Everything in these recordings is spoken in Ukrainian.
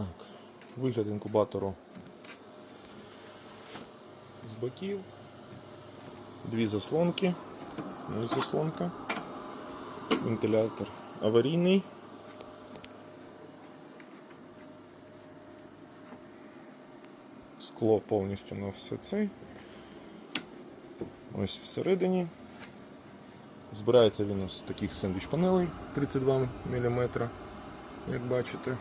Так, вигляд інкубатору з боків. Дві заслонки. Ось заслонка. Вентилятор аварійний. Скло повністю на все це. Ось всередині. Збирається він з таких сендвіч панелей 32 мм, як бачите.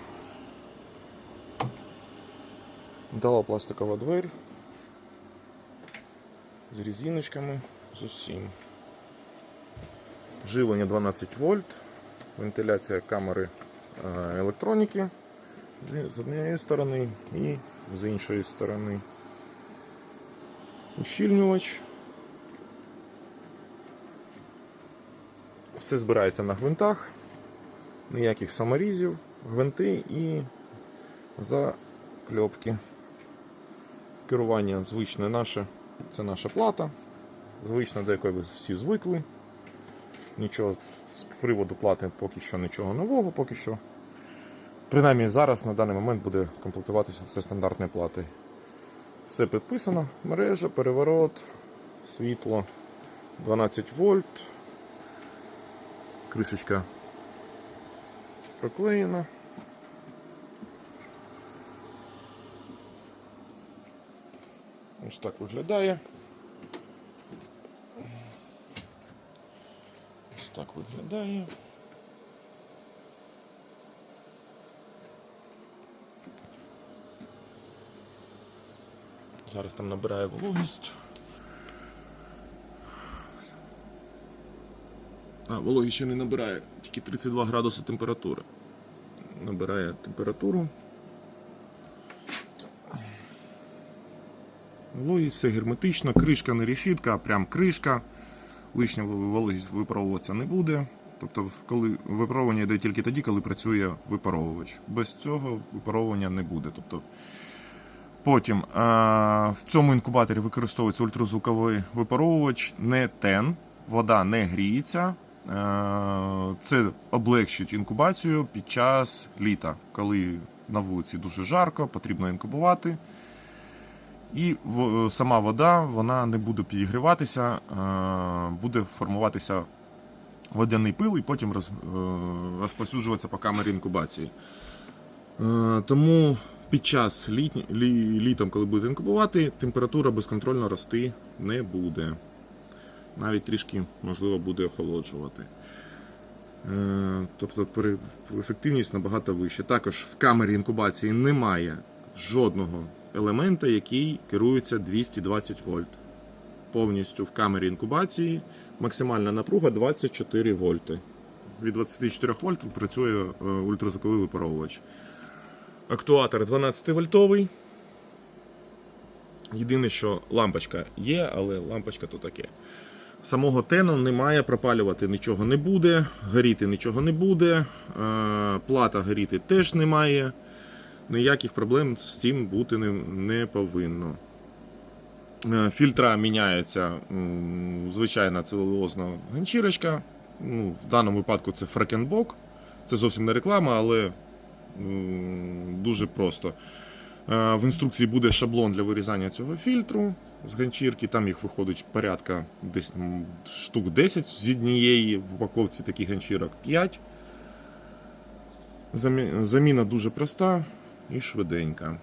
Дала пластикова двері з резиночками, з усім. Живлення 12 вольт, вентиляція камери е, електроніки з однієї сторони і з іншої сторони. Ущільнювач. Все збирається на гвинтах, ніяких саморізів, гвинти і закльопки. Керування звичне наше, це наша плата, звична, до якої ви всі звикли. Нічого з приводу плати поки що нічого нового, поки що. Принаймні зараз на даний момент буде комплектуватися все стандартною платою. Все підписано, мережа, переворот, світло 12 вольт. Кришечка проклеєна. Ось так виглядає. Ось так виглядає. Зараз там набирає вологість. А, вологість ще не набирає, тільки 32 градуси температури. Набирає температуру. Вологість все герметично, кришка не решітка, а прям кришка. Лишня вологість випаровуватися не буде. Тобто, коли випаровування йде тільки тоді, коли працює випаровувач. Без цього випаровування не буде. Тобто, Потім а, в цьому інкубаторі використовується ультразвуковий випаровувач, не тен, вода не гріється. Е, Це облегчить інкубацію під час літа, коли на вулиці дуже жарко, потрібно інкубувати. І сама вода вона не буде підігріватися, е, буде формуватися водяний пил і потім е, розповсюджуватися по камері інкубації. Е, Тому під час літні, лі, літом, коли будете інкубувати, температура безконтрольно рости не буде. Навіть трішки, можливо, буде охолоджувати. Тобто ефективність набагато вища. Також в камері інкубації немає жодного елемента, який керується 220 вольт. Повністю в камері інкубації максимальна напруга 24 вольти. Від 24 вольт працює е, ультразвуковий випаровувач. Актуатор 12 вольтовий. Єдине, що лампочка є, але лампочка то таке. Самого тену немає, пропалювати нічого не буде, горіти нічого не буде, е, плата горіти теж немає. Ніяких проблем з цим бути не, повинно. Е, Фільтра міняється звичайна целулозна ганчірочка. Ну, в даному випадку це фрекенбок. Це зовсім не реклама, але дуже просто. Е, В інструкції буде шаблон для вирізання цього фільтру з ганчірки. Там їх виходить порядка десь штук 10 з однієї в упаковці таких ганчірок 5. Заміна дуже проста і швиденька.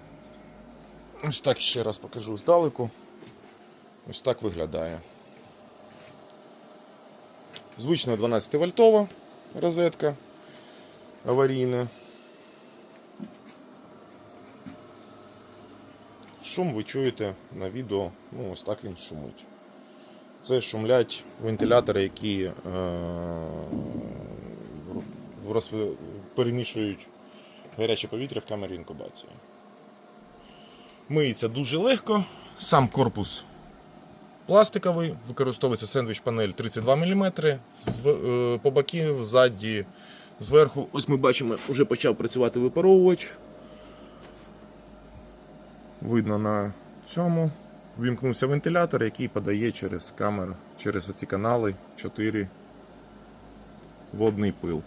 Ось так ще раз покажу здалеку. Ось так виглядає. Звична 12 вольтова розетка аварійна. Шум ви чуєте на відео, ну ось так він шумить. Це шумлять вентилятори, які е, перемішують гаряче повітря в камері інкубації. Миється дуже легко. Сам корпус пластиковий, використовується сендвіч панель 32 мм. По боків, ззаді, зверху. Ось ми бачимо, вже почав працювати випаровувач. Видно на цьому. Вімкнувся вентилятор, який подає через камеру, через оці канали 4 водний пил.